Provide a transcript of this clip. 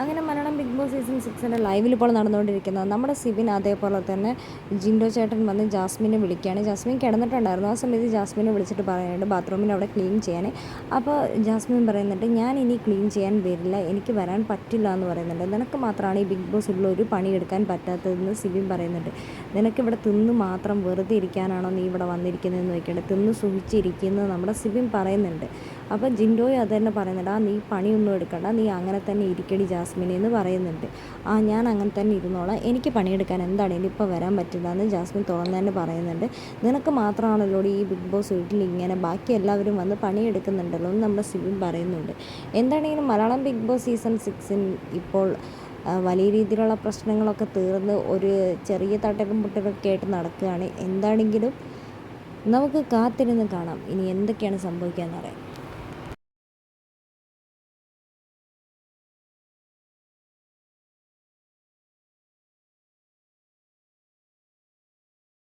അങ്ങനെ Malayalam big boss season സിക്സിന്റെ ലൈവിൽ ഇപ്പോൾ നടന്നുകൊണ്ടിരിക്കുന്നത്. നമ്മുടെ സിബിൻ അതേപോലെ തന്നെ ജിൻഡോ ചേട്ടൻ വന്ന് ജാസ്മിനെ വിളിക്കുകയാണ്. ജാസ്മിൻ കിടന്നിട്ടുണ്ടായിരുന്നു. ആ സമയത്ത് ജാസ്മിനെ വിളിച്ചിട്ട് പറയാനുണ്ട് ബാത്റൂമിനെ അവിടെ ക്ലീൻ ചെയ്യാൻ അപ്പോൾ ജാസ്മിൻ പറയുന്നുണ്ട് ഞാൻ ഇനി ക്ലീൻ ചെയ്യാൻ വരില്ല. എനിക്ക് വരാൻ പറ്റില്ല എന്ന് പറയുന്നുണ്ട്. നിനക്ക് മാത്രമാണ് ഈ ബിഗ് ബോസിലുള്ള ഒരു പണി എടുക്കാൻ പറ്റാത്തതെന്ന് സിബിൻ പറയുന്നുണ്ട്. നിനക്ക് ഇവിടെ തിന്ന് മാത്രം വെറുതെ ഇരിക്കാനാണോ നീ ഇവിടെ വന്നിരിക്കുന്നതെന്ന് ചോദിക്കേണ്ടത് തിന്ന് സുഖിച്ചിരിക്കുന്നത് നമ്മുടെ സിബിൻ പറയുന്നുണ്ട്. അപ്പോൾ ജിൻഡോയും അത് തന്നെ പറയുന്നുണ്ട് ആ നീ പണിയൊന്നും എടുക്കണ്ട നീ അങ്ങനെ തന്നെ ഇരിക്കടി ജാസ്മിനെ എന്ന് പറയുന്നുണ്ട്. ആ ഞാൻ അങ്ങനെ തന്നെ ഇരുന്നോളാം എനിക്ക് പണിയെടുക്കാൻ എന്താണ്? ഇനിയിപ്പോൾ വരാൻ പറ്റില്ല എന്ന് ജാസ്മിൻ തുറന്ന് തന്നെ പറയുന്നുണ്ട്. നിനക്ക് മാത്രമാണല്ലോ ഈ ബിഗ് ബോസ് വീട്ടിൽ ഇങ്ങനെ ബാക്കി എല്ലാവരും വന്ന് പണിയെടുക്കുന്നുണ്ടല്ലോ എന്ന് നമ്മുടെ സിബിൻ പറയുന്നുണ്ട്. എന്താണെങ്കിലും മലയാളം ബിഗ് ബോസ് സീസൺ സിക്സിൻ ഇപ്പോൾ വലിയ രീതിയിലുള്ള പ്രശ്നങ്ങളൊക്കെ തീർന്ന് ഒരു ചെറിയ തട്ടലും മുട്ടലൊക്കെ ആയിട്ട് നടക്കുകയാണ്. എന്താണെങ്കിലും നമുക്ക് കാത്തിരുന്ന് കാണാം. ഇനി എന്തൊക്കെയാണ് സംഭവിക്കുക എന്നറിയാം